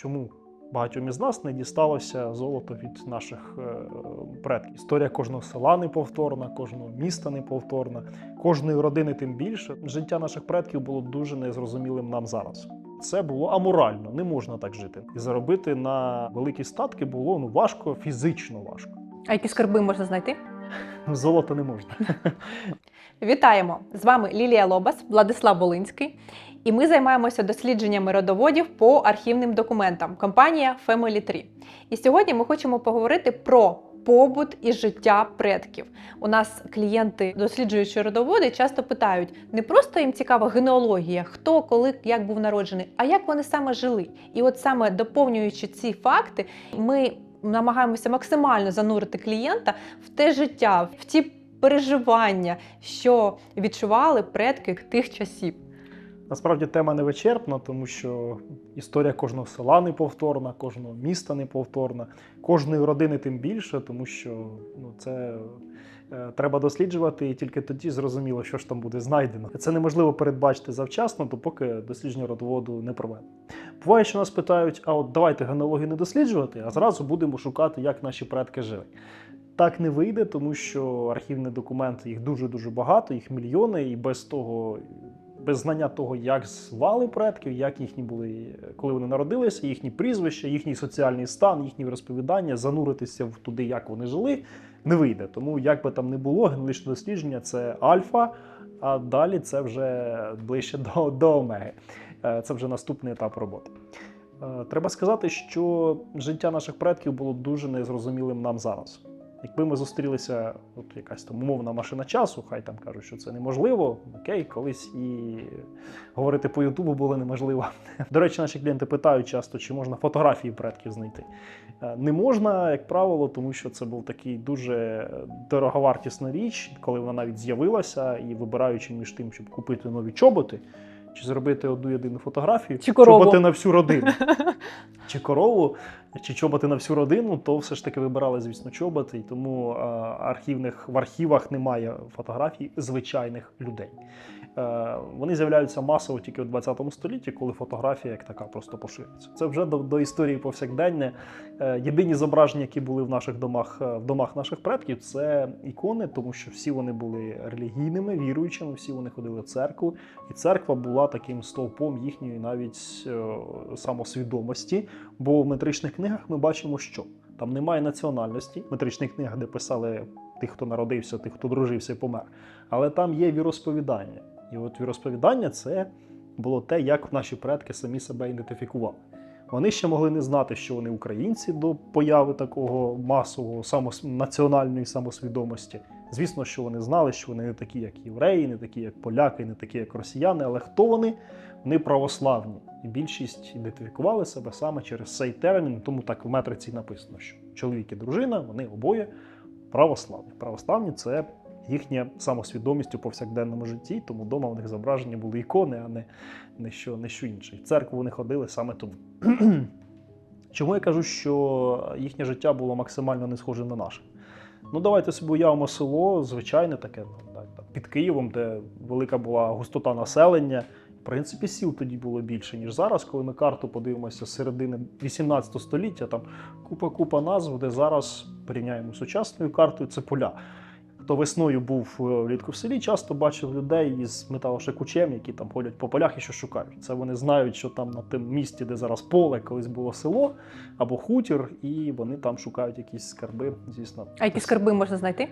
Чому багатьом із нас не дісталося золото від наших е, предків? Історія кожного села неповторна, кожного міста неповторна, кожної родини тим більше. Життя наших предків було дуже незрозумілим нам зараз. Це було аморально, не можна так жити. І заробити на великі статки було ну важко, фізично важко. А які скарби можна знайти? Золото не можна. Вітаємо! З вами Лілія Лобас, Владислав Волинський. І ми займаємося дослідженнями родоводів по архівним документам. Компанія Family Tree. І сьогодні ми хочемо поговорити про побут і життя предків. У нас клієнти, досліджуючи родоводи, часто питають: не просто їм цікава генеалогія, хто, коли, як був народжений, а як вони саме жили. І от саме доповнюючи ці факти, ми намагаємося максимально занурити клієнта в те життя, в ті переживання, що відчували предки тих часів. Насправді тема не вичерпна, тому що історія кожного села неповторна, кожного міста неповторна, кожної родини тим більше, тому що ну, це е, треба досліджувати, і тільки тоді зрозуміло, що ж там буде знайдено. Це неможливо передбачити завчасно, допоки дослідження родоводу не проведено. Буває, що нас питають: а от давайте генеалогію не досліджувати, а зразу будемо шукати, як наші предки жили. Так не вийде, тому що архівні документи їх дуже дуже багато, їх мільйони, і без того без знання того, як звали предків, як їхні були, коли вони народилися, їхні прізвища, їхній соціальний стан, їхні розповідання, зануритися в туди, як вони жили, не вийде. Тому, як би там не було, генетичне дослідження це альфа, а далі це вже ближче до, до омеги. Е, Це вже наступний етап роботи. Е, Треба сказати, що життя наших предків було дуже незрозумілим нам зараз. Якби ми зустрілися, от якась там умовна машина часу, хай там кажуть, що це неможливо. Окей, колись і говорити по Ютубу було неможливо. До речі, наші клієнти питають часто, чи можна фотографії предків знайти. Е, Не можна, як правило, тому що це був такий дуже дороговартісна річ, коли вона навіть з'явилася, і вибираючи між тим, щоб купити нові чоботи. Чи зробити одну єдину фотографію, Чи корову. чоботи на всю родину, чи корову, чи чоботи на всю родину, то все ж таки вибирали, звісно, чоботи, і тому е, архівних в архівах немає фотографій звичайних людей. Е, вони з'являються масово тільки у 20 столітті, коли фотографія як така просто поширюється. Це вже до, до історії повсякденне. Е, єдині зображення, які були в наших домах, е, в домах наших предків, це ікони, тому що всі вони були релігійними, віруючими, всі вони ходили в церкву, і церква була таким стовпом їхньої навіть е, самосвідомості. Бо в метричних книгах ми бачимо, що там немає національності. Метричних книгах, де писали тих, хто народився, тих, хто дружився і помер. Але там є віросповідання. І от віросповідання це було те, як наші предки самі себе ідентифікували. Вони ще могли не знати, що вони українці до появи такого масового самос... національної самосвідомості. Звісно, що вони знали, що вони не такі, як євреї, не такі, як поляки, не такі, як росіяни, але хто вони? Вони православні. І більшість ідентифікували себе саме через цей термін, тому так в метриці написано, що чоловік і дружина, вони обоє православні. Православні це їхня самосвідомість у повсякденному житті, тому вдома в них зображені були ікони, а не, не, що, не що інше. В церкву вони ходили саме тому. Чому я кажу, що їхнє життя було максимально не схоже на наше? Ну, давайте собі уявимо село, звичайне таке, ну, під Києвом, де велика була густота населення. В принципі, сіл тоді було більше, ніж зараз, коли ми карту подивимося з середини 18 століття, там купа-купа назв, де зараз порівняємо з сучасною картою, це поля. Хто весною був е, влітку в селі, часто бачив людей із металошикучем, які там ходять по полях і що шукають. Це вони знають, що там на тим місці, де зараз поле, колись було село або хутір, і вони там шукають якісь скарби. Звісно, А які скарби можна знайти?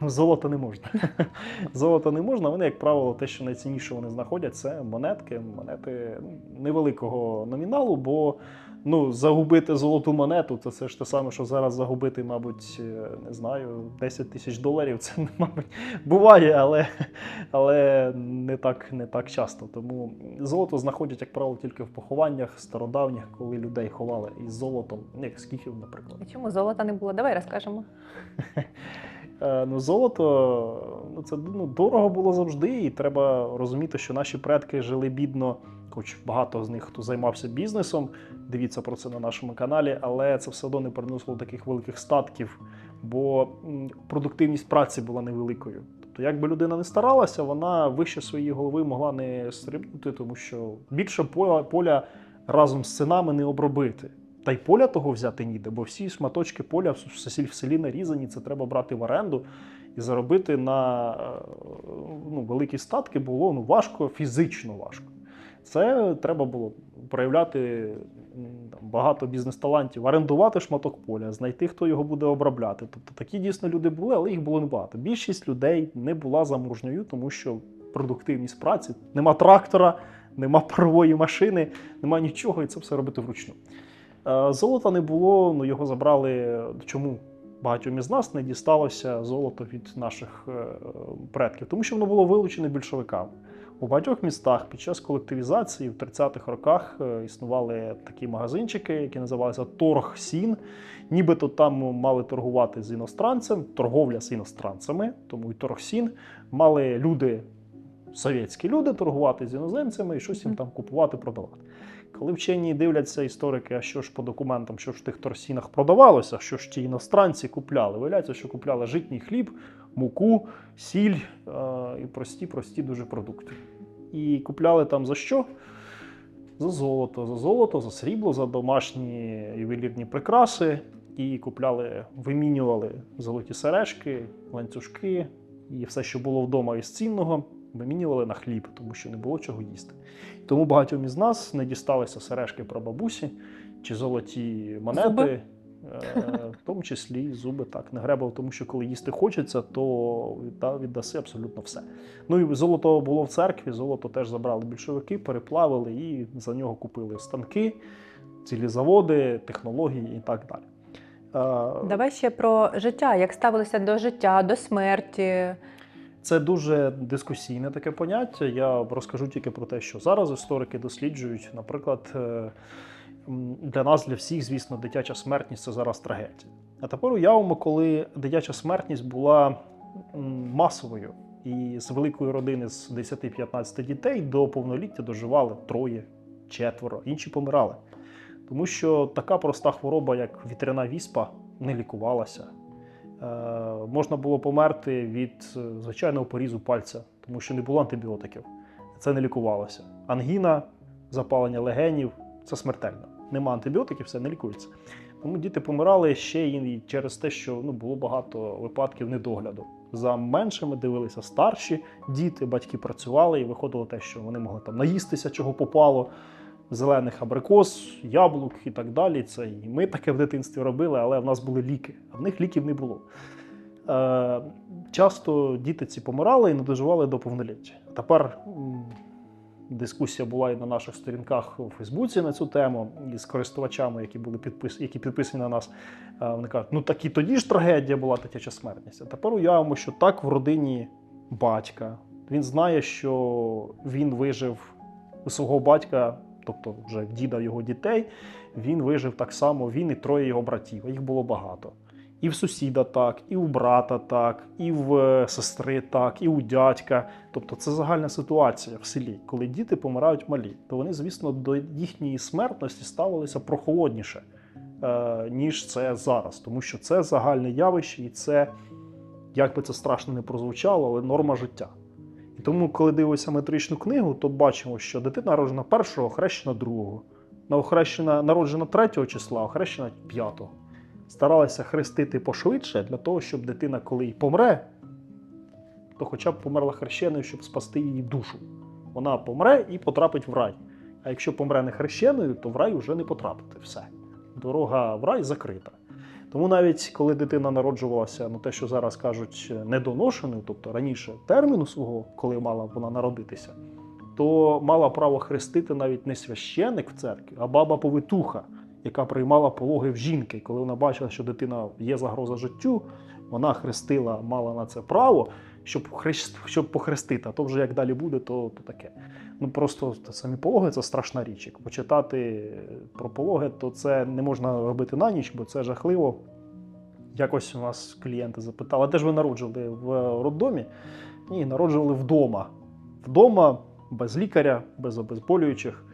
Ну, золото не можна. Золото не можна. Вони, як правило, те, що найцінніше вони знаходять, це монетки, монети ну, невеликого номіналу, бо ну, загубити золоту монету це все ж те саме, що зараз загубити, мабуть, е, не знаю, 10 тисяч доларів. Це, мабуть, буває, але, але не, так, не так часто. Тому золото знаходять, як правило, тільки в похованнях стародавніх, коли людей ховали із золотом, ну, як скіфів, наприклад. А Чому золота не було? Давай розкажемо. Е, Ну, золото ну, це ну, дорого було завжди, і треба розуміти, що наші предки жили бідно, хоч багато з них хто займався бізнесом. Дивіться про це на нашому каналі, але це все одно не приносило таких великих статків, бо продуктивність праці була невеликою. Тобто, як би людина не старалася, вона вище своєї голови могла не стрибнути, тому що більше поля, поля разом з синами не обробити. Та й поля того взяти ніде, бо всі шматочки поля в селі, нарізані, це треба брати в оренду і заробити на е, ну, великі статки було ну, важко, фізично важко. Це треба було проявляти багато бізнес-талантів, орендувати шматок поля, знайти, хто його буде обробляти. Тобто такі дійсно люди були, але їх було небагато. Більшість людей не була замужньою, тому що продуктивність праці нема трактора, нема парової машини, нема нічого, і це все робити вручну. Е, Золота не було, ну його забрали. Чому багатьом із нас не дісталося золото від наших е, предків? Тому що воно було вилучене більшовиками. У багатьох містах під час колективізації в 30-х роках е, існували такі магазинчики, які називалися Торг Сін. Нібито там мали торгувати з іностранцем, торговля з іностранцями, тому і Торг Сін. Мали люди, совєтські люди, торгувати з іноземцями і щось їм там купувати, продавати. Коли вчені дивляться історики, а що ж по документам, що ж в тих торсінах продавалося, що ж ті іностранці купляли, виявляється, що купляли житній хліб, муку, сіль е- і прості, прості дуже продукти. І купляли там за що? За золото, за золото, за срібло, за домашні ювелірні прикраси. І купляли, вимінювали золоті сережки, ланцюжки і все, що було вдома із цінного, вимінювали на хліб, тому що не було чого їсти. Тому багатьом із нас не дісталися сережки прабабусі чи золоті монети, Зуби? Е, в тому числі зуби так. Не гребав, тому що коли їсти хочеться, то віддаси абсолютно все. Ну і золото було в церкві, золото теж забрали більшовики, переплавили і за нього купили станки, цілі заводи, технології і так далі. Е, Давай ще про життя, як ставилися до життя, до смерті. Це дуже дискусійне таке поняття. Я розкажу тільки про те, що зараз історики досліджують. Наприклад, е, для нас, для всіх, звісно, дитяча смертність це зараз трагедія. А тепер уявимо, коли дитяча смертність була масовою, і з великої родини з 10-15 дітей до повноліття доживали троє, четверо, інші помирали. Тому що така проста хвороба, як вітряна віспа, не лікувалася. Е, можна було померти від е, звичайного порізу пальця, тому що не було антибіотиків. Це не лікувалося. Ангіна, запалення легенів це смертельно. Нема антибіотиків, все не лікується. Тому діти помирали ще і через те, що ну, було багато випадків недогляду. За меншими дивилися старші діти, батьки працювали і виходило те, що вони могли там наїстися, чого попало, зелених абрикос, яблук і так далі. Це і ми таке в дитинстві робили, але в нас були ліки, а в них ліків не було. Е, часто діти ці помирали і не доживали до повноліття. Тепер дискусія була і на наших сторінках у Фейсбуці на цю тему, і з користувачами, які були підпис... які підписані на нас. Е, Вони кажуть, ну так і тоді ж трагедія була дитяча смертність. А тепер уявимо, що так в родині батька. Він знає, що він вижив у свого батька, тобто вже діда його дітей, він вижив так само, він і троє його братів. Їх було багато. І в сусіда так, і у брата так, і в е, сестри так, і у дядька. Тобто це загальна ситуація в селі. Коли діти помирають малі, то вони, звісно, до їхньої смертності ставилися прохолодніше, е, ніж це зараз. Тому що це загальне явище, і це, як би це страшно не прозвучало, але норма життя. І тому, коли дивимося метричну книгу, то бачимо, що дитина народжена першого, охрещена другого, на народжена третього числа, охрещена п'ятого. Старалися хрестити пошвидше для того, щоб дитина, коли й помре, то хоча б померла хрещеною, щоб спасти її душу. Вона помре і потрапить в рай. А якщо помре не хрещеною, то в рай вже не потрапити. Все. Дорога в рай закрита. Тому навіть коли дитина народжувалася, ну те, що зараз кажуть, недоношеною, тобто раніше терміну свого, коли мала вона народитися, то мала право хрестити навіть не священик в церкві, а баба повитуха, яка приймала пологи в жінки. Коли вона бачила, що дитина є загроза життю, вона хрестила, мала на це право, щоб хрест, щоб похрестити. А то вже як далі буде, то, то таке. Ну просто самі пологи це страшна річ. Як почитати про пологи, то це не можна робити на ніч, бо це жахливо. Якось у нас клієнти запитали, а де ж ви народжували в роддомі? Ні, народжували вдома. Вдома, без лікаря, без обезболюючих,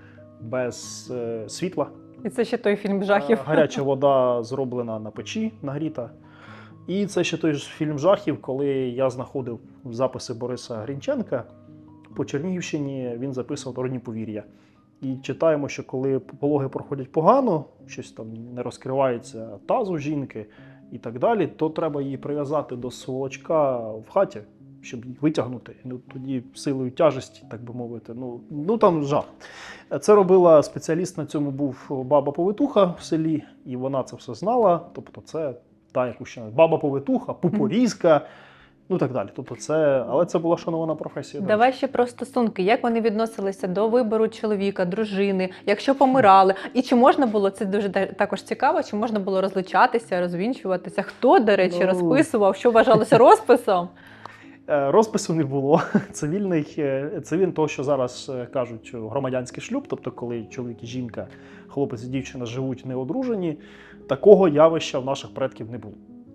без е, світла. І це ще той фільм жахів. Е, Гаряча вода зроблена на печі, нагріта. І це ще той ж фільм жахів, коли я знаходив записи Бориса Грінченка по Чернігівщині, він записував народні повір'я. І читаємо, що коли пологи проходять погано, щось там не розкривається таз у жінки і так далі, то треба її прив'язати до сволочка в хаті, щоб витягнути. Ну тоді силою тяжесті, так би мовити. Ну, ну там жах. Це робила спеціаліст на цьому був баба повитуха в селі, і вона це все знала. Тобто, це та яку ще баба повитуха, пупорізка. Ну так далі. Тобто, це, але це була шанована професія. Давай ще про стосунки. Як вони відносилися до вибору чоловіка, дружини, якщо помирали, і чи можна було це дуже також цікаво? Чи можна було розлучатися, розвінчуватися? Хто, до речі, Ну. розписував, що вважалося розписом? Е, Розпису не було. Цивільний е, цивільний того, що зараз е, кажуть громадянський шлюб, тобто коли чоловік і жінка, хлопець і дівчина живуть не одружені, такого явища в наших предків не було.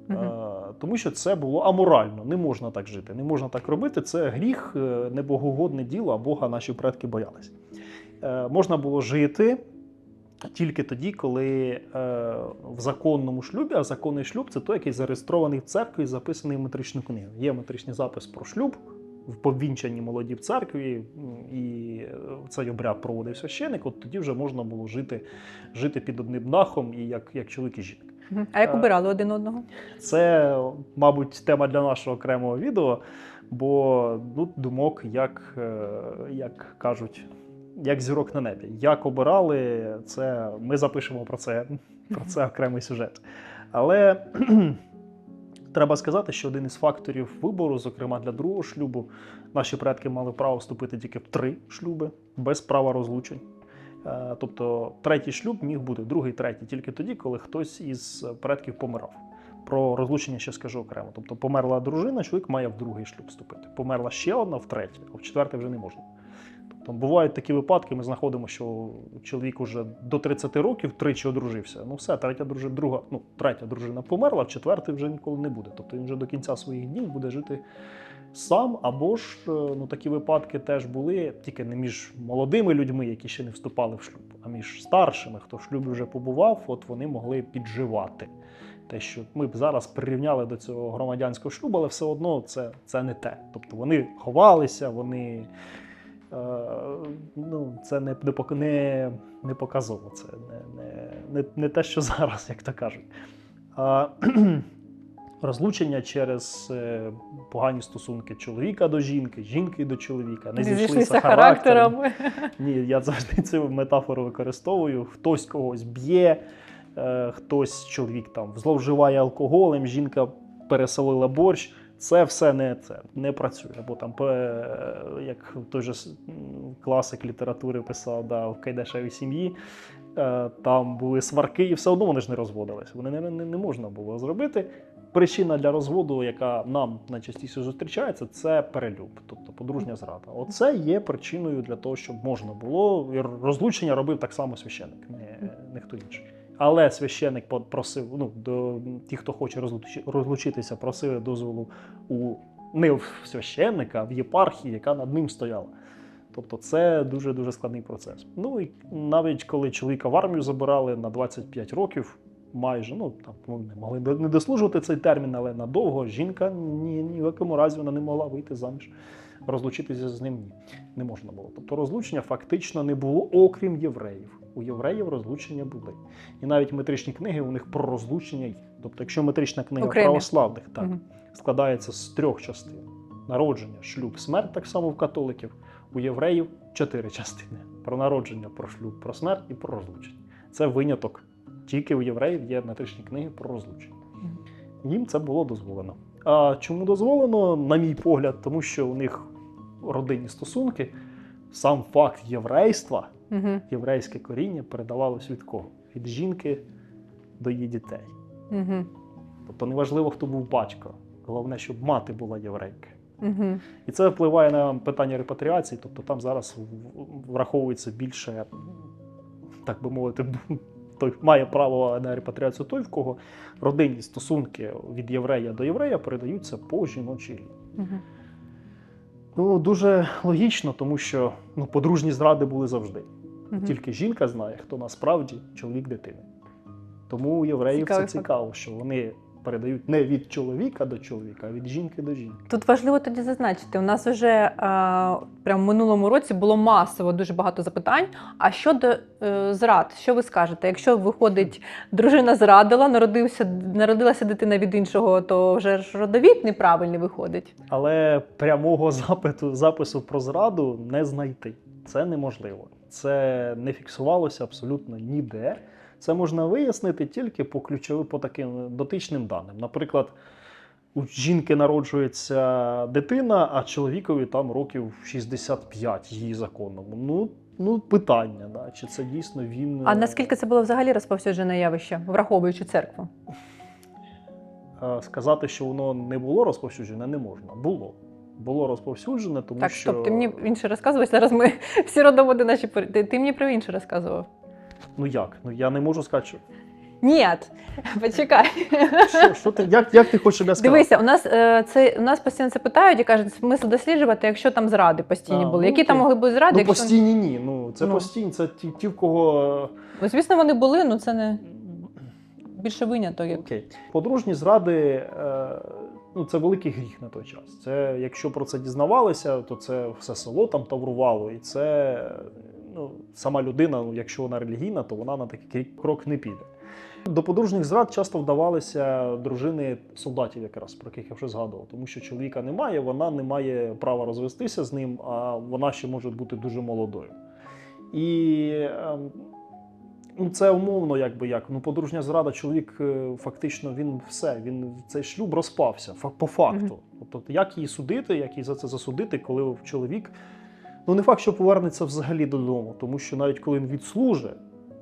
Е, Тому що це було аморально, не можна так жити, не можна так робити. Це гріх, е, небогоугодне діло, а Бога наші предки боялись. Можна було жити тільки тоді, коли е, в законному шлюбі, а законний шлюб це той, який зареєстрований в церкві і записаний в метричну книгу. Є метричний запис про шлюб. В повінчанні молоді в церкві, і е, цей обряд проводив священик, от тоді вже можна було жити, жити під одним дахом, і як, як чоловік і жінка. А як Е, обирали один одного? Це, мабуть, тема для нашого окремого відео, бо ну, думок, як, е, як кажуть, як зірок на небі. Як обирали, це ми запишемо про це, про це окремий сюжет. Але треба сказати, що один із факторів вибору, зокрема для другого шлюбу, наші предки мали право вступити тільки в три шлюби без права розлучень. Е, Тобто третій шлюб міг бути, другий, третій, тільки тоді, коли хтось із предків помирав. Про розлучення ще скажу окремо. Тобто померла дружина, чоловік має в другий шлюб вступити. Померла ще одна в третій, а в четвертий вже не можна. Тобто бувають такі випадки, ми знаходимо, що чоловік уже до 30 років тричі одружився. Ну все, третя дружина, друга, ну, третя дружина померла, в четвертий вже ніколи не буде. Тобто він вже до кінця своїх днів буде жити сам, або ж е, ну, такі випадки теж були тільки не між молодими людьми, які ще не вступали в шлюб, а між старшими, хто в шлюбі вже побував, от вони могли підживати. Те, що ми б зараз прирівняли до цього громадянського шлюбу, але все одно це, це не те. Тобто вони ховалися, вони. Е, ну, це не, не, не, показово, це не, не, не, не те, що зараз, як то кажуть. А, розлучення через е, погані стосунки чоловіка до жінки, жінки до чоловіка, не зійшлися характером. Ні, я завжди цю метафору використовую. Хтось когось б'є, е, хтось чоловік там зловживає алкоголем, жінка пересолила борщ. Це все не це не працює. Бо там, як той же класик літератури писав, да, в Кайдашевій сім'ї. е, Там були сварки, і все одно вони ж не розводилися. Вони не, не, не можна було зробити. Причина для розводу, яка нам найчастіше зустрічається, це перелюб, тобто подружня зрада. Оце є причиною для того, щоб можна було. Розлучення робив так само священик, не, не хто інший. Але священик просив, ну, до ті, хто хоче розлуч- розлучитися, просили дозволу у не в священника, а в єпархії, яка над ним стояла. Тобто це дуже дуже складний процес. Ну і навіть коли чоловіка в армію забирали на 25 років, майже ну там вони могли не дослужувати цей термін, але надовго жінка ні, ні в якому разі вона не могла вийти заміж. Розлучитися з ним ні, не можна було. Тобто розлучення фактично не було, окрім євреїв. У євреїв розлучення були. І навіть метричні книги у них про розлучення є. Тобто, якщо метрична книга Окремі. православних так, Мгм. складається з трьох частин: народження, шлюб, смерть, так само в католиків, у євреїв чотири частини: про народження, про шлюб, про смерть і про розлучення. Це виняток. Тільки у євреїв є метричні книги про розлучення. Їм це було дозволено. А чому дозволено, на мій погляд, тому що у них родинні стосунки, сам факт єврейства, Мгм. єврейське коріння передавалось від кого? Від жінки до її дітей. Мгм. Тобто неважливо, хто був батько. Головне, щоб мати була єврейка. Мгм. І це впливає на питання репатріації, тобто там зараз враховується більше, так би мовити, той має право на репатріацію той, в кого родинні стосунки від єврея до єврея передаються по жіночій лінії. Мгм. Ну, дуже логічно, тому що ну, подружні зради були завжди. Мгм. Тільки жінка знає, хто насправді чоловік дитини. Тому у євреїв Цікавий це факт. цікаво, що вони передають не від чоловіка до чоловіка, а від жінки до жінки. Тут важливо тоді зазначити, у нас вже прямо в минулому році було масово дуже багато запитань. А щодо е, зрад, що ви скажете? Якщо виходить, дружина зрадила, народився, народилася дитина від іншого, то вже ж родовід неправильний виходить. Але прямого запиту, запису про зраду не знайти. Це неможливо. Це не фіксувалося абсолютно ніде. Це можна вияснити тільки по ключовим по таким дотичним даним. Наприклад, у жінки народжується дитина, а чоловікові там років 65 її законному. Ну, ну питання, да, чи це дійсно він. А наскільки це було взагалі розповсюджене явище, враховуючи церкву? Е, сказати, що воно не було розповсюджене, не можна. Було. Було розповсюджене, тому так, що. стоп, ти мені інше розказував. Зараз ми всі родоводи наші ти, ти мені про інше розказував. Ну як? Ну я не можу сказати, що. Ні, почекай. Що, що ти, як, як ти хочеш сказав? Дивися, у нас е, це у нас постійно це питають і кажуть, смисл досліджувати, якщо там зради постійні А, були. ну, Які там могли бути зради? Ну, якщо... постійні ні. Ну, це Ну. постійні, це ті, ті, в кого. Ну, звісно, вони були, ну це не більше виняток. Окей. Подружні зради е, ну, це великий гріх на той час. Це, якщо про це дізнавалися, то це все село там таврувало. І це ну, сама людина, ну, якщо вона релігійна, то вона на такий крок не піде. До подружніх зрад часто вдавалися дружини солдатів, якраз про яких я вже згадував, тому що чоловіка немає, вона не має права розвестися з ним, а вона ще може бути дуже молодою. І ем, ну, це умовно, якби як. Ну, подружня зрада, чоловік е, фактично він все, він цей шлюб розпався по факту. Тобто, як її судити, як її за це засудити, коли чоловік, ну не факт, що повернеться взагалі додому, тому що навіть коли він відслужить,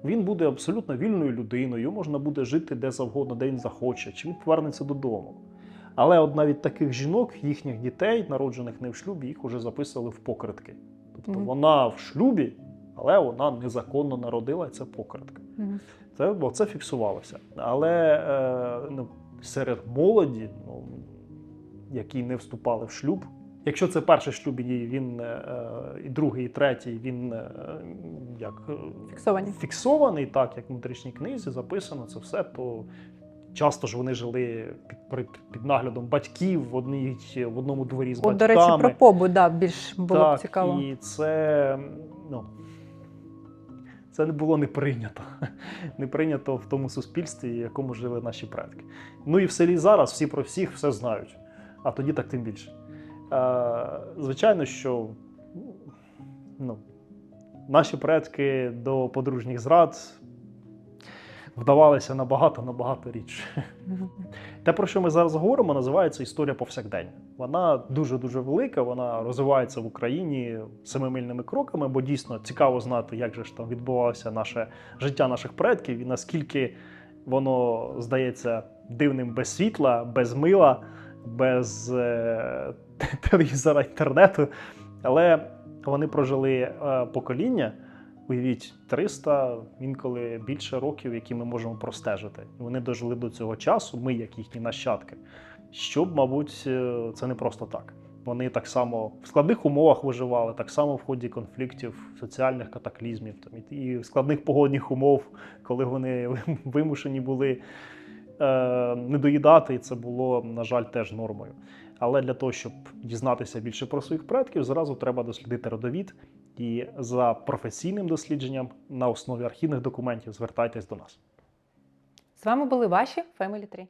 він буде абсолютно вільною людиною, можна буде жити де завгодно, де він захоче, чи він повернеться додому. Але от навіть таких жінок, їхніх дітей, народжених не в шлюбі, їх вже записували в покритки. Тобто Мгм. вона в шлюбі, але вона незаконно народила, і це покритка. Мгм. Це, бо це фіксувалося. Але е, ну, серед молоді, ну, які не вступали в шлюб, якщо це перший шлюб, і він е, і другий, і третій, він е, як е, Фіксовані. фіксований, так як в внутрішній книзі записано це все, то часто ж вони жили під, під наглядом батьків в, одній, в одному дворі з От, до речі, про побут, да, більш було так, б цікаво. І це, ну, це не було не прийнято. Не прийнято в тому суспільстві, в якому жили наші предки. Ну і в селі зараз всі про всіх все знають, а тоді так тим більше. Звичайно, що ну, наші предки до подружніх зрад вдавалися набагато набагато рідше. Те, про що ми зараз говоримо, називається історія повсякдення. Вона дуже дуже велика. Вона розвивається в Україні семимильними кроками, бо дійсно цікаво знати, як же ж там відбувалося наше життя наших предків і наскільки воно здається дивним без світла, без мила, без е, телевізора, інтернету. Але вони прожили е, покоління. Уявіть, 300, інколи більше років, які ми можемо простежити. І вони дожили до цього часу, ми, як їхні нащадки. Щоб, мабуть, е, це не просто так. Вони так само в складних умовах виживали, так само в ході конфліктів, соціальних катаклізмів там, і- складних погодних умов, коли вони вимушені були е, не доїдати, і це було, на жаль, теж нормою. Але для того, щоб дізнатися більше про своїх предків, зразу треба дослідити родовід. І за професійним дослідженням на основі архівних документів звертайтесь до нас. З вами були ваші Family 3.